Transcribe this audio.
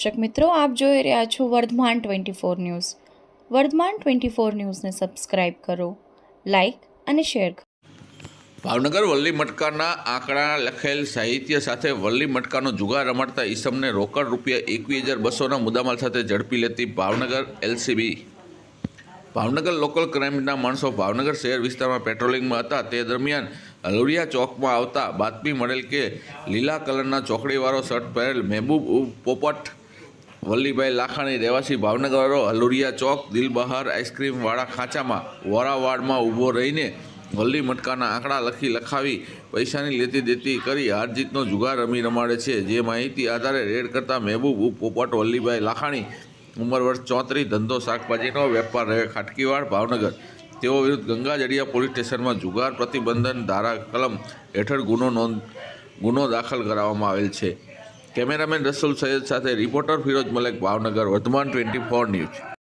દર્શક મિત્રો, આપ જોઈ રહ્યા છો Vardhman twenty four news. Vardhman twenty four ન્યૂઝને સબસ્ક્રાઇબ કરો, લાઇક અને શેર કરો. ભાવનગર વલ્લી મટકાના આંકડા લખેલ સાહિત્ય સાથે વલ્લી મટકાનો જુગાર રમાડતા ઈસમને રોકડ રૂપિયા એકવીસ હજાર બસોના મુદ્દામાલ સાથે ઝડપી લેતી ભાવનગર એલસીબી. ભાવનગર લોકલ ક્રાઇમના માણસો ભાવનગર શહેર વિસ્તારમાં પેટ્રોલિંગમાં હતા. તે દરમિયાન અલુરિયા ચોકમાં આવતા બાતમી મળેલ કે લીલા કલરના ચોકડીવાળો શર્ટ પહેરેલ મહેબૂબ પોપટ વલ્લીભાઈ લાખાણી રહેવાસી ભાવનગરો અલુરિયા ચોક, દિલબહાર આઈસ્ક્રીમવાળા ખાંચામાં, વોરાવાડમાં ઊભો રહીને વલ્લી મટકાના આંકડા લખી લખાવી પૈસાની લેતી દેતી કરી હારજીતનો જુગાર રમી રમાડે છે. જે માહિતી આધારે રેડ કરતા મહેબૂબ પોપટ વલ્લીભાઈ લાખાણી, ઉંમર વર્ષ ચોત્રીસ, ધંધો શાકભાજીનો વેપાર રહે ખાટકીવાડ, ભાવનગર. તેઓ વિરુદ્ધ ગંગાજડિયા પોલીસ સ્ટેશનમાં જુગાર પ્રતિબંધન ધારા કલમ હેઠળ ગુનો નોંધ, ગુનો દાખલ કરાવવામાં આવેલ છે. કેમેરામેન રસુલ સૈયદ સાથે reporter Firoz Malek Bhavnagar Vardhman twenty four news.